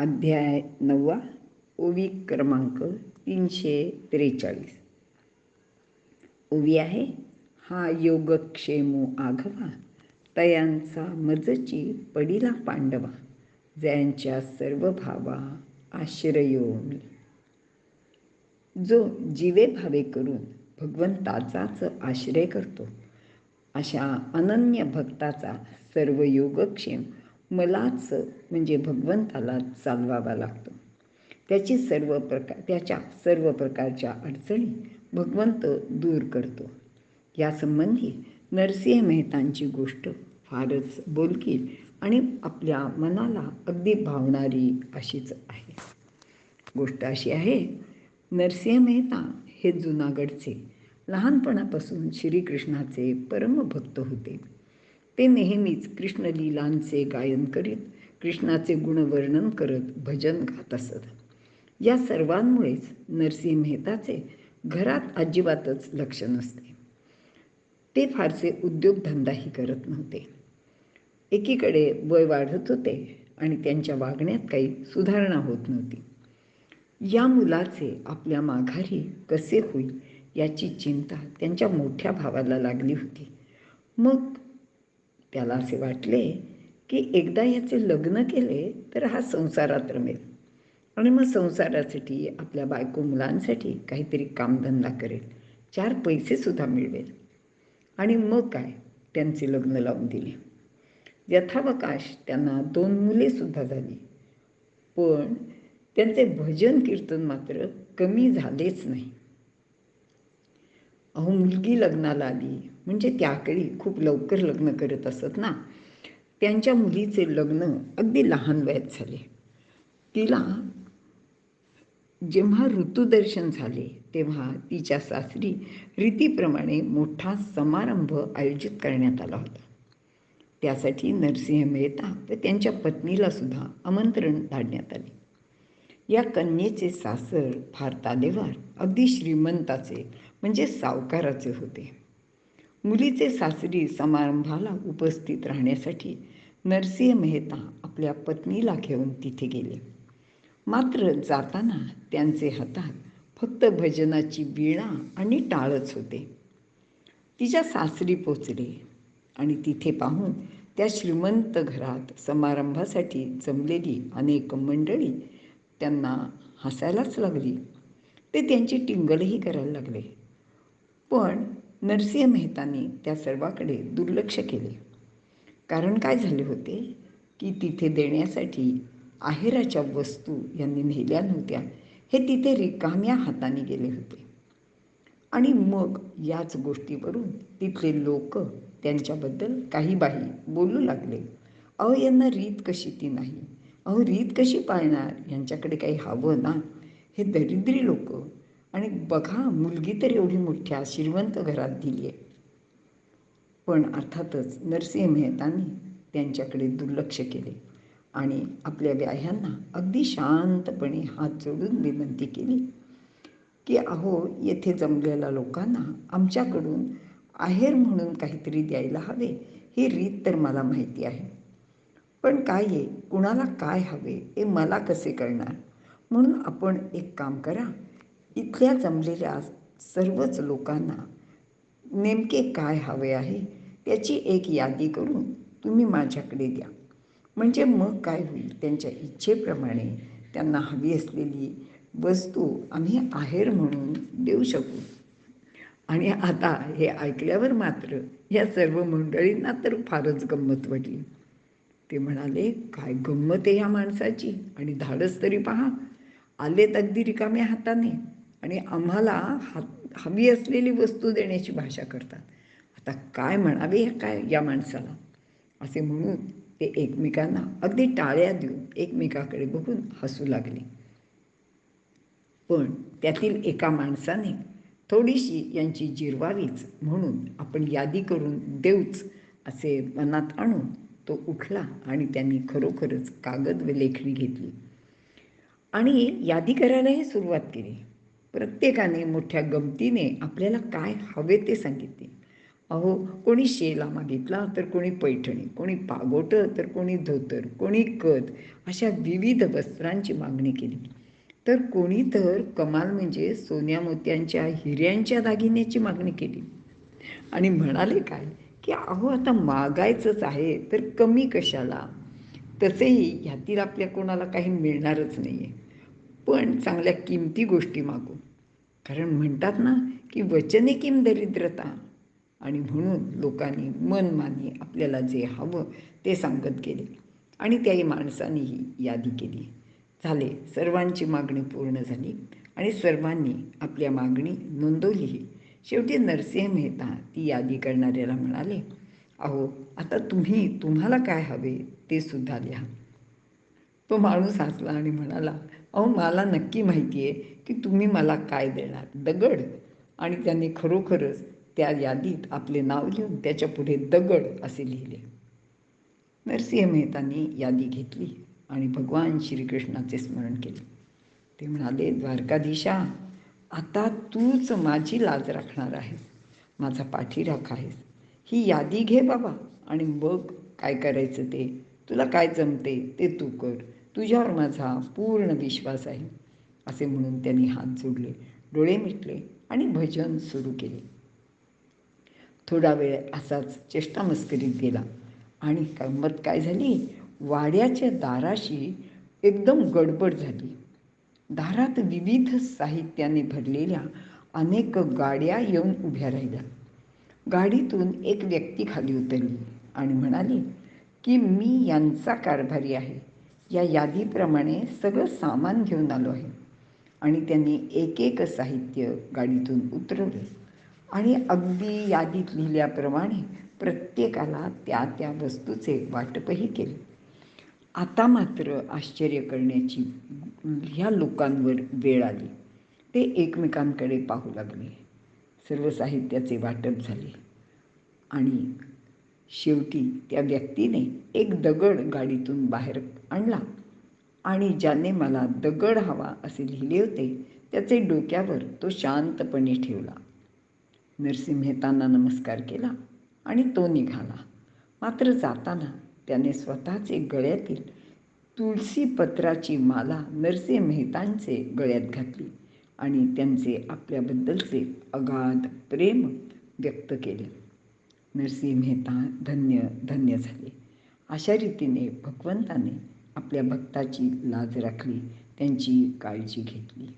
अध्याय नववा ओवी क्रमांक तीनशे त्रेचाळीस. ओवी आहे हा योगक्षेमो आघवा तयांचा मजची पडिला पांडवा ज्यांच्या सर्व भावा आश्रयो मी. जो जीवे भावे करून भगवंताचाच आश्रय करतो अशा अनन्य भक्ताचा सर्व योगक्षेम मलाच म्हणजे भगवंताला चालवावा लागतो. त्याची सर्व प्रकार त्याच्या सर्व प्रकारच्या अडचणी भगवंत दूर करतो. यासंबंधी नरसिंह मेहतांची गोष्ट फारच बोलकी आणि आपल्या मनाला अगदी भावणारी अशीच आहे. गोष्ट अशी आहे नरसिंह मेहता हे जुनागडचे लहानपणापासून श्रीकृष्णाचे परमभक्त होते. ते नेहमीच कृष्णलीलांचे गायन करीत कृष्णाचे गुणवर्णन करत भजन गात असत. या सर्वांमुळेच नरसिंह मेहताचे घरात अजिबातच लक्ष नसते. ते फारसे उद्योगधंदाही करत नव्हते. एकीकडे वय वाढत होते आणि त्यांच्या वागण्यात काही सुधारणा होत नव्हती. या मुलाचे आपल्या माघारी कसे होईल याची चिंता त्यांच्या मोठ्या भावाला लागली होती. मग त्याला असे वाटले की एकदा याचे लग्न केले तर हा संसारात रमेल. आणि मग संसारासाठी आपल्या बायको मुलांसाठी काहीतरी कामधंदा करेल. चार पैसेसुद्धा मिळवेल. आणि मग काय? त्यांचे लग्न लावून दिले. यथावकाश त्यांना दोन मुलेसुद्धा झाली. पण त्यांचे भजन कीर्तन मात्र कमी झालेच नाही. अहो मुलगी लग्नाला आली. म्हणजे त्याकडे खूप लवकर लग्न करत असत ना. त्यांच्या मुलीचे लग्न अगदी लहान वयात झाले. तिला जेव्हा ऋतुदर्शन झाले तेव्हा तिच्या सासरी रीतीप्रमाणे मोठा समारंभ आयोजित करण्यात आला होता. त्यासाठी नरसिंह मेहता व त्यांच्या पत्नीला सुद्धा आमंत्रण धाडण्यात आले. या कन्येचे सासर फार तालेवार अगदी श्रीमंताचे म्हणजे सावकाराचे होते. मुलीचे सासरी समारंभाला उपस्थित राहण्यासाठी नरसिंह मेहता आपल्या पत्नीला घेऊन तिथे गेले. मात्र जाताना त्यांचे हातात फक्त भजनाची वीणा आणि टाळच होते. तिच्या सासरी पोचले आणि तिथे पाहून त्या श्रीमंत घरात समारंभासाठी जमलेली अनेक मंडळी त्यांना हसायलाच लागली. ते त्यांची टिंगलही करायला लागले. पण नरसिंह मेहतानी त्या सर्वाकडे दुर्लक्ष केले. कारण काय झाले होते? की तिथे देण्यासाठी आहेराच्या वस्तू यांनी नेल्या नव्हत्या. हे तिथे रिकाम्या हाताने गेले होते. आणि मग याच गोष्टीवरून तिथले लोक त्यांच्याबद्दल काही बाही बोलू लागले. अहो यांना रीत कशी ती नाही? अहो रीत कशी पाळणार? यांच्याकडे काही हवं ना? हे दरिद्री लोक आणि बघा मुलगी तर एवढी मोठ्या श्रीमंत घरात दिली आहे. पण अर्थातच नरसिंह मेहतांनी त्यांच्याकडे दुर्लक्ष केले आणि आपल्या व्याह्यांना अगदी शांतपणे हात जोडून विनंती केली की अहो येथे जमलेल्या लोकांना आमच्याकडून आहेर म्हणून काहीतरी द्यायला हवे ही रीत तर मला माहिती आहे. पण काय आहे? कुणाला काय हवे? हे मला कसे कळणार? म्हणून आपण एक काम करा इथल्या जमलेल्या सर्वच लोकांना नेमके काय हवे आहे त्याची एक यादी करून तुम्ही माझ्याकडे द्या. म्हणजे मग काय होईल? त्यांच्या इच्छेप्रमाणे त्यांना हवी असलेली वस्तू आम्ही आहेर म्हणून देऊ शकू. आणि आता हे ऐकल्यावर मात्र या सर्व मंडळींना तर फारच गंमत वाटली. ते म्हणाले काय गंमत आहे ह्या माणसाची? आणि धाडस तरी पहा. आलेत अगदी रिकाम्या हाताने. आणि आम्हाला हवी असलेली वस्तू देण्याची भाषा करतात. आता काय म्हणावे काय या माणसाला? असे म्हणून ते एकमेकांना अगदी टाळ्या देऊन एकमेकाकडे बघून हसू लागले. पण त्यातील एका माणसाने थोडीशी यांची जिरवावीच म्हणून आपण यादी करून देऊच असे मनात आणून तो उठला आणि त्यांनी खरोखरच कागद व लेखणी घेतली. आणि यादी करायलाही सुरुवात केली. प्रत्येकाने मोठ्या गमतीने आपल्याला काय हवे ते सांगितले. अहो कोणी शेला मागितला तर कोणी पैठणी कोणी पागोटं तर कोणी धोतर कोणी कद अशा विविध वस्त्रांची मागणी केली. तर कोणी तर कमाल म्हणजे सोन्या मोत्यांच्या हिऱ्यांच्या दागिन्याची मागणी केली. आणि म्हणाले काय की अहो आता मागायचंच आहे तर कमी कशाला? तसेही ह्यातील आपल्या कोणाला काही मिळणारच नाही आहे पण चांगल्या किमती गोष्टी मागू. कारण म्हणतात ना की वचने किम दरिद्रता? आणि म्हणून लोकांनी मनमानी आपल्याला जे हवं ते सांगत गेले. आणि त्याही माणसानेही यादी केली. झाले. सर्वांची मागणी पूर्ण झाली. आणि सर्वांनी आपल्या मागणी नोंदवलीही शेवटी नरसिंह मेहता ती यादी करणाऱ्याला म्हणाले अहो आता तुम्ही तुम्हाला काय हवे ते सुद्धा लिहा. तो माणूस हसला आणि म्हणाला अहो मला नक्की माहिती आहे की तुम्ही मला काय देणार? दगड. आणि त्याने खरोखरच त्या यादीत आपले नाव लिहून त्याच्या पुढे दगड असे लिहिले. नरसिंह मेहतांनी यादी घेतली आणि भगवान श्रीकृष्णाचे स्मरण केले. ते म्हणाले द्वारकाधीशा आता तूच माझी लाज राखणार आहेस. माझा पाठीराख आहेस. ही यादी घे बाबा आणि बघ काय करायचं ते. तुला काय जमते ते तू कर. तुझ्यावर माझा पूर्ण विश्वास आहे असे म्हणून त्यांनी हात जोडले डोळे मिटले आणि भजन सुरू केले. थोडा वेळ असाच चेष्टामस्करीत गेला आणि गंमत काय झाली? वाड्याच्या दाराशी एकदम गडबड झाली. दारात विविध साहित्याने भरलेल्या अनेक गाड्या येऊन उभ्या राहिल्या. गाडीतून एक व्यक्ती खाली उतरली आणि म्हणाली की मी यांचा कारभारी आहे. या यादीप्रमाणे सगळं सामान घेऊन आलो आहे. आणि त्यांनी एक एक साहित्य गाडीतून उतरवलं. आणि अगदी यादीत लिहिल्याप्रमाणे प्रत्येकाला त्या त्या वस्तूचे वाटपही केले. आता मात्र आश्चर्य करण्याची ह्या लोकांवर वेळ आली. ते एकमेकांकडे पाहू लागले. सर्व साहित्याचे वाटप झाले. आणि शेवटी त्या व्यक्तीने एक दगड गाडीतून बाहेर आणला. आणि ज्याने मला दगड हवा असे लिहिले होते त्याचे डोक्यावर तो शांतपणे ठेवला. नरसिंह मेहतांना नमस्कार केला आणि तो निघाला. मात्र जाताना त्याने स्वतःचे गळ्यातील तुळशी पत्राची माला नरसिंह मेहतांचे गळ्यात घातली आणि त्यांचे आपल्याबद्दलचे अगाध प्रेम व्यक्त केले. नरसिंह मेहता धन्य धन्य झाले. अशा रीतीने भगवंताने आपल्या भक्ताची लाज राखली त्यांची काळजी घेतली.